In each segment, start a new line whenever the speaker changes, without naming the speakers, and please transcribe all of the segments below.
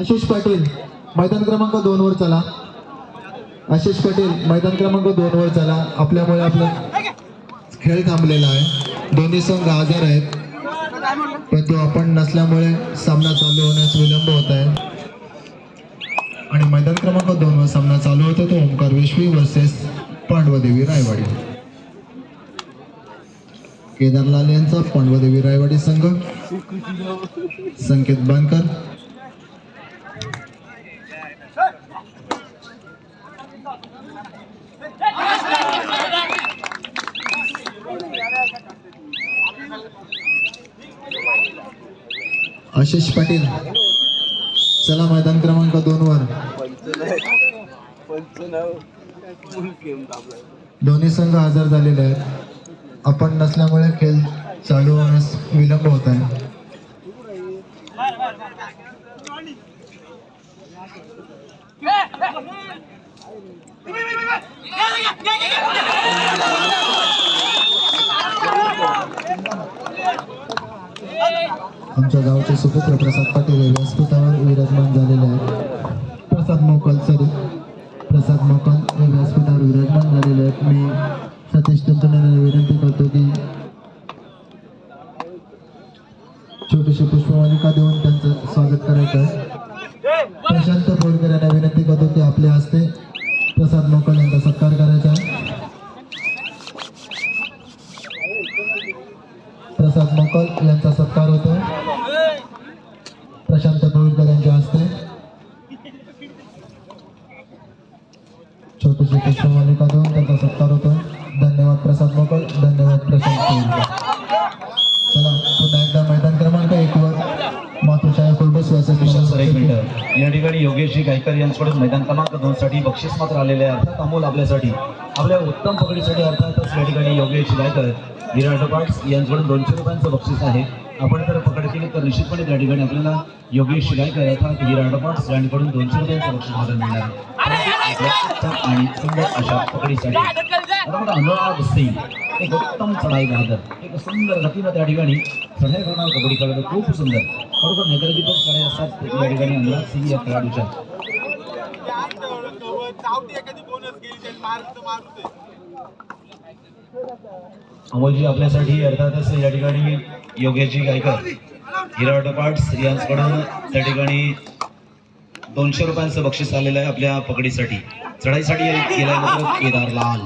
आशिष पाटील मैदान क्रमांक दोन वर चला. आशिष पाटील मैदान क्रमांक दोन वर चला. आपल्यामुळे आपला खेळ थांबलेला आहे. दोन्ही संघ हजर आहेत. परंतु आपण नसल्यामुळे सामना चालू होण्यास विलंब होत आहे. आणि मैदान क्रमांक दोन वर सामना चालू होतो तो ओंकार विश्वी वर्सेस पांडवदेवी रायवाडी. केदारलाल यांचा पांडवदेवी रायवाडी संघ. संकेत बांधकर आशिष पाटील चला मैदान क्रमांक दोन वर. दोन्ही संघ हजर झालेले आहेत. आपण नसल्यामुळे खेळ चालू होण्यास विलंब होत आहे. आमच्या गावचे सुपुत्र प्रसाद पाटील व्यासपीठावर विराजमान झालेले आहेत. प्रसाद मोकल सॉरी प्रसाद मोकल हे व्यासपीठावर विराजमान झालेले आहेत. मी सतीश तंत्रज्ञानाला विनंती करतो की छोटीशी पुष्पमालिका देऊन त्यांचं स्वागत करायचं आहे प्रशांत बोरकर यांना विनंती करतो की आपल्या हस्ते
विशाल सर एक
व्यासपीठ
मिनिट. या ठिकाणी योगेशजी गायकर यांच्याकडून मैदान क्रमांक दोन साठी बक्षीस मात्र आलेले आहे. अर्थात अमोल आपल्यासाठी. आपल्या उत्तम पकडीसाठी अर्थातच या ठिकाणी योगेश गायकर विराट पाट यांच्याकडून दोनशे रुपयांचं बक्षीस आहे. आपण जर पकड केली तर निश्चितपणे त्या ठिकाणी आपल्याला योगेश गायकर अर्थात पार्ट्स यांच्याकडून दोनशे रुपयांचं बक्षीस मात्र मिळणार. आणि सुंदर अशा पकडीसाठी अनुराग सिंग एक उत्तम चढाई बहादर एक सुंदर गतीनं त्या ठिकाणी चढाई करणार कबड्डी खेळाडू खूप सुंदर. बरोबर नेत्रदीपककडे असतात या ठिकाणी अनुराग सिंग या खेळाडूच्या. अमोलजी आपल्यासाठी अर्थातच या ठिकाणी योगेशजी गायकर हिरावट पार्ट्स यांच्याकडून त्या ठिकाणी दोनशे रुपयांचं बक्षीस आलेलं आहे आपल्या पकडीसाठी. चढाईसाठी गेल्यानंतर केदार लाल.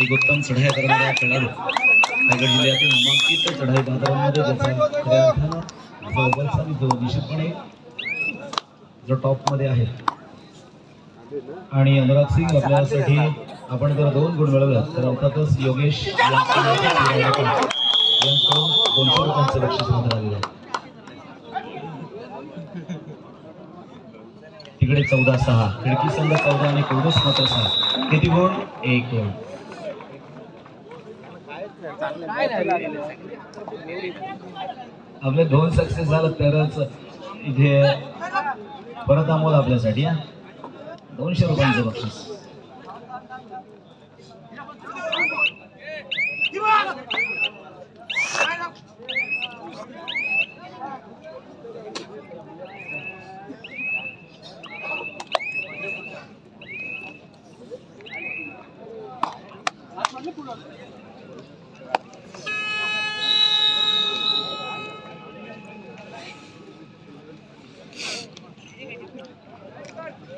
एक उत्तम चढाई करणारा खेळाडू. रायगड जिल्ह्यातील नामांकित चढाई बाजारामध्ये ज्याचा आणि जो निश्चितपणे जो टॉपमध्ये आहे. आणि अनुराग सिंग आपल्यासाठी आपण जर दोन गुण मिळवलं तर अर्थातच योगेश यांच्याकडून दोनशे रुपयांचं बक्षीस मात्र आलेलं तिकडे चौदा सहा खिडकी संघ चौदा आणि कुर्डूस मात्र सहा. किती गुण एक गुण आपले दोन सक्सेस झालं तरच इथे परत अमोल आपल्यासाठी हा. दोनशे रुपयांचं बक्षीस.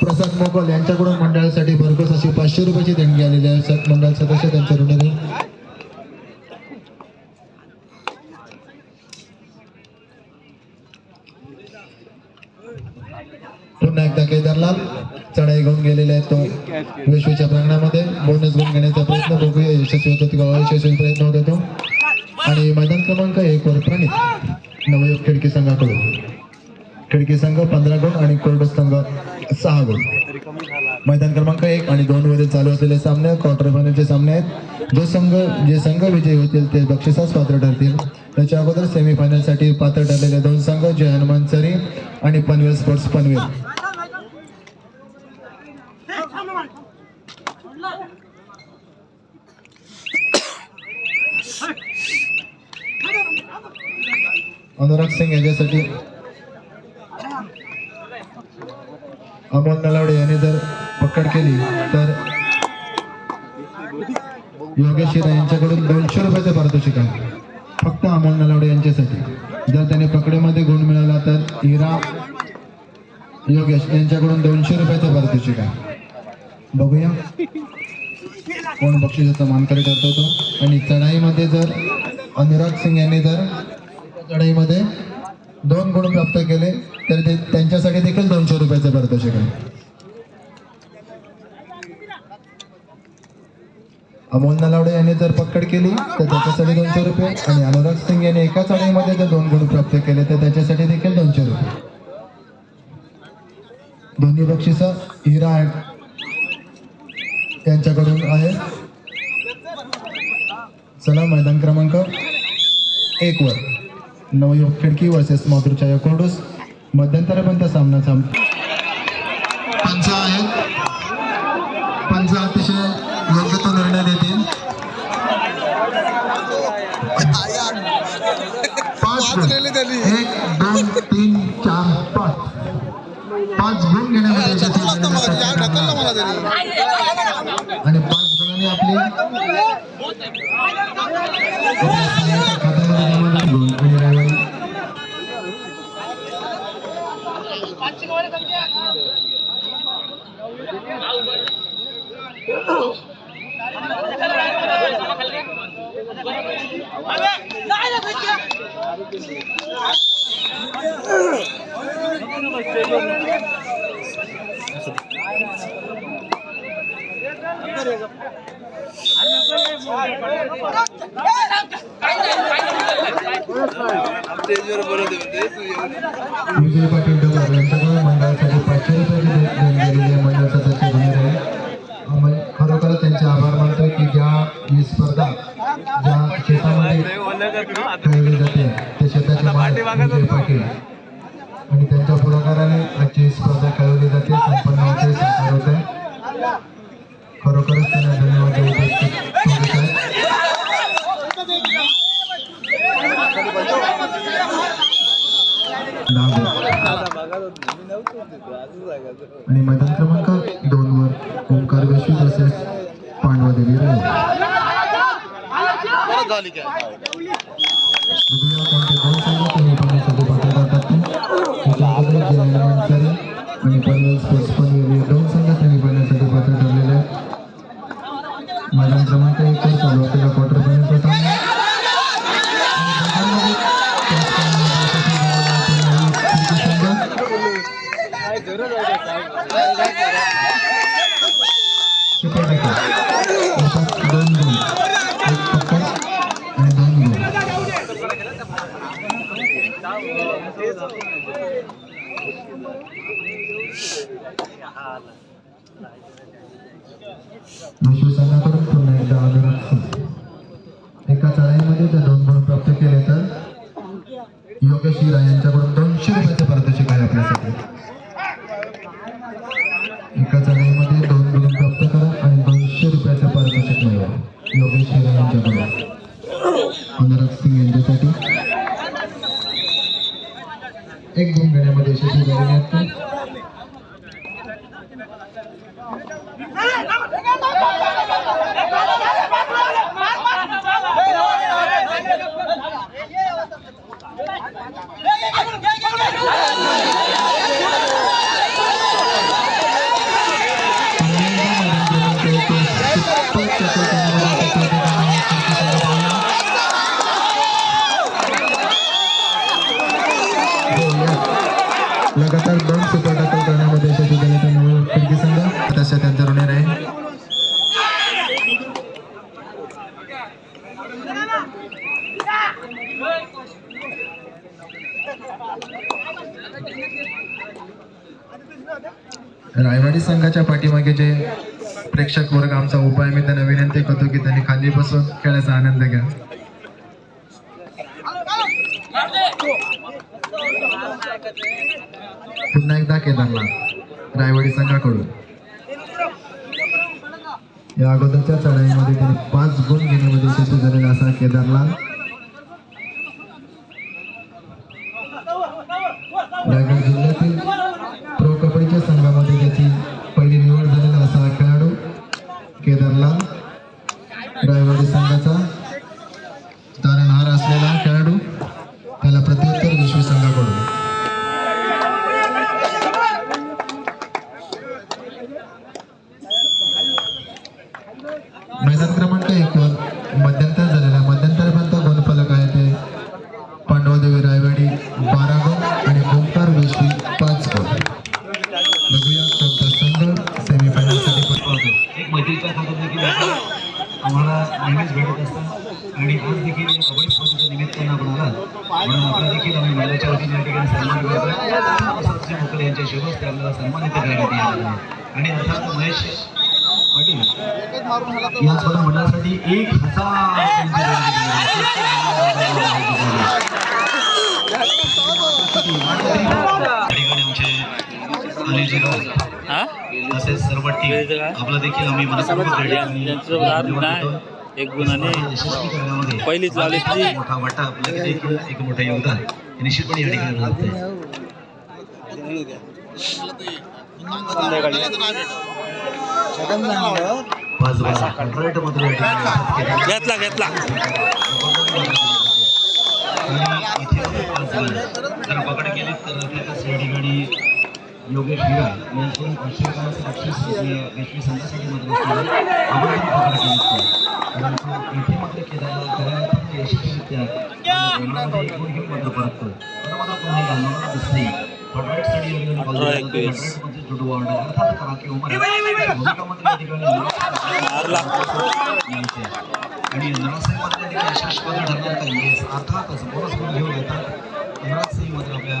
प्रसाद मोगल यांच्याकडून मंडळासाठी भरघोस अशी पाचशे रुपयाची देणगी आलेली आहे. मंडळ सदस्य त्यांच्या ऋणी पुन्हा एकदा केदारलाल चढाई घेऊन गेलेले आहेत तो विश्वच्या प्रांगणामध्ये. बोनस घेऊन घेण्याचा प्रयत्न बघूया. यशस्वी होतो किंवा अयशस्वी प्रयत्न होतो आणि मैदान क्रमांक एक वर प्रणित नवयुग खिडकी संघाकडून. खिडकी संघ पंधरा गुण आणि कोर्ट संघ सहा गुण मैदान क्रमांक एक आणि दोन वरील चालू असलेले सामने क्वार्टर फायनलचे सामने आहेत. जो संघ जे संघ विजयी होतील ते बक्षिसास पात्र ठरतील. त्याच्या अगोदर सेमीफायनलसाठी पात्र ठरलेले दोन संघ जय हनुमान सरी आणि पनवेल स्पोर्ट्स पनवेल. अनुराग सिंग यांच्यासाठी अमोल नलावडे यांनी जर पकड केली तर योगेश शिरा यांच्याकडून दोनशे रुपयाचं पारितोषिक आहे. फक्त अमोल नलावडे यांच्यासाठी. जर त्याने पकडेमध्ये गुण मिळाला तर हिरा योगेश यांच्याकडून दोनशे रुपयाचं पारितोषिक आहे. बघूया. कोण बक्षिसाचा मानकरी करतो तो? आणि चढाईमध्ये जर अनुराग सिंग यांनी जर चढाईमध्ये दोन गुण प्राप्त केले तर ते त्यांच्यासाठी देखील दोनशे रुपयाचं पारितोषिक आहे अमोल नलावडे यांनी जर पकड केली तर त्याच्यासाठी दोनशे रुपये. आणि अनुराग सिंग यांनी एकाच अडीमध्ये जर दोन गुण प्राप्त केले तर त्याच्यासाठी देखील दोनशे रुपये. दोन्ही बक्षिस हिरा यांच्याकडून आहे चला मैदान क्रमांक एक वर. नवयुग खिडकी वर्सेस मातृछाया कोरडूस. मध्यंतरापर्यंत सामना थांब पंच आहेत. पंच अतिशय योग्य तो निर्णय देतील. पाच. एक दोन तीन चार पाच. पाच गुण घेण्यामध्ये. आणि पाच गुणांनी आपली खात्यामध्ये जमा झाली. गुण आणि रहिवासी विजय पाटील डगर यांच्याकडून मंडळासाठी ही स्पर्धा ज्या शेतामध्ये खेळली जाते त्या शेताचे मालक विजय पाटील. आणि त्यांच्या पुढाकाराने आजची ही स्पर्धा खेळवली जाते संपन्न होते साकार होते. खरोखरच त्यांना धन्यवाद आणि मैदान क्रमांक दोन वर ओंकार वेशी तसेच पांडवादेवी राहील. बघूया योगेश हिरा यांच्याकडून अनुराग सिंग यांच्यासाठी. एक दोन घेण्यामध्ये यशस्वी झालेले असतात लगातार दोन सुपर टॅकल करण्यामध्ये यशस्वी झाले त्यामुळे फिरकी संघ तसे त्यांचा ऋणी आहे रायवाडी संघाच्या पाठीमागे जे प्रेक्षक वर्ग आमचा उपाय मी त्यांना विनंती करतो की त्यांनी खाली बसून खेळायचा आनंद घ्या. पुन्हा एकदा केदारला रायवाडी संघाकडून. या अगोदरच्या चढाईमध्ये त्याने पाच गुण घेण्यामध्ये यशस्वी झालेला असा केदारनाथ. रायगड जिल्ह्यातील
निमित्तानं आपण आलात म्हणून आपला देखील आम्ही महिलाच्या वतीने या ठिकाणी सन्मान करतो मोकळे यांच्या शिवस्ते आपल्याला सन्मानित करण्यात येणार आहे. आणि अर्थात महेश पाटील या स्पर्धा मंडळासाठी एक हजार तसेच सर्व टीम आपला देखील आम्ही मनपूर्वक
एक गुणाने पहिलीच लावली ती.
मोठा वाटा आपलं देखील एक मोठं योगदान निश्चितपणे या ठिकाणी आहे.
घेतला घेतला.
जर पकड केली तर या ठिकाणी योगेश हिरा बक्षीस असणार आहे. आपण पकड केली परंतु इथे मात्र केदारला खऱ्या अर्थाने यशस्वीरित्या आपल्या गोलामध्ये एक गुण घेऊन मात्र परततोय. आता मात्र पुन्हा एकदा आम्हाला दिसते फडराईटसाठी या ठिकाणी बॉल दिला जातो. फडराईटमध्ये जुडू ऑर्डर अर्थात कराकी उमर आहे. भूमिकामध्ये या ठिकाणी
मारला
यांचे. आणि नरासिंग मात्र या ठिकाणी यशस्वी ठरणार का येस अर्थातच बोनस गुण घेऊन येतात नरासिंग मात्र आपल्या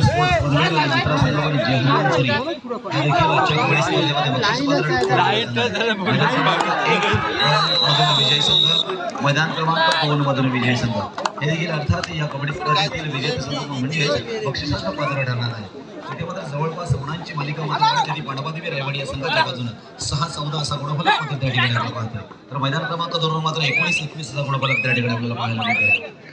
स्पोर्ट्स पनवेल आणि मित्रा संघामध्ये जयहिंद सरी देखील आजच्या कबड्डी स्पर्धेमध्ये बक्षीस मधून विजय संघ मैदान क्रमांक दोन मधून विजय संघ हे देखील अर्थात या कबड्डी स्पर्धेतील विजेते संघ म्हणजे बक्षिसाचा पात्र ठरणार आहे इथे मात्र जवळपास गुणांची मालिका मात्र त्यांनी पांडवादेवी रायवाडी या संघाच्या बाजूने सहा चौदा असा गुणफलक मात्र त्या ठिकाणी आपल्याला पाहतोय तर मैदान क्रमांक दोन मात्र एकोणीस एकवीस असा गुणफलक त्या ठिकाणी आपल्याला पाहायला मिळतोय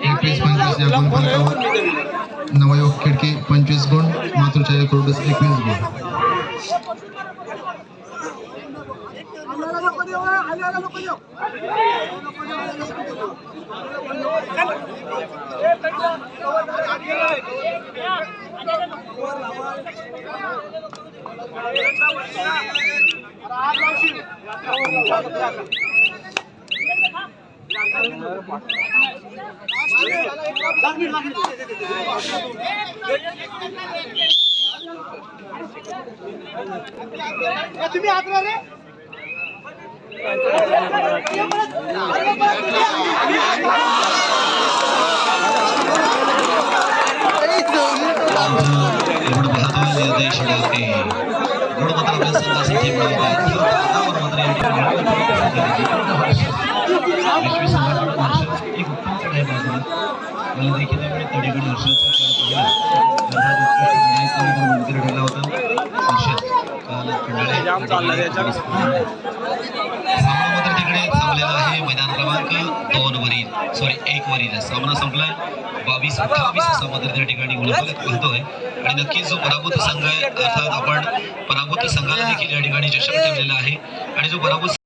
एकवीस पंचवीस खिडकी पंचवीस गुण मातृछाया कुर्डस एकवीस गुण.
एवढं महत्त्वाचे निर्देश होते एवढं मात्र आपल्या संघासाठी मिळालं आहे. तीव्र पदावर मात्र या ठिकाणी विश्वी संघाकडून हर्षद एक उत्तम चढाई बाजूला मला देखील यावेळी तडीकडे हर्षदचा खेळ उत्कृष्ट न्यायसमितीवर होता हर्षद काल खंडाळे थांबलेला आहे. मैदान क्रमांक दोन वरील सॉरी एक वरील. सामना संपलाय. बावीस अठ्ठावीस असा मात्र त्या ठिकाणी गुणफलक पाहतोय. आणि नक्कीच जो पराभूत संघ आहे अर्थात आपण पराभूत संघाला देखील या ठिकाणी चषक ठेवलेला आहे. आणि जो पराभूत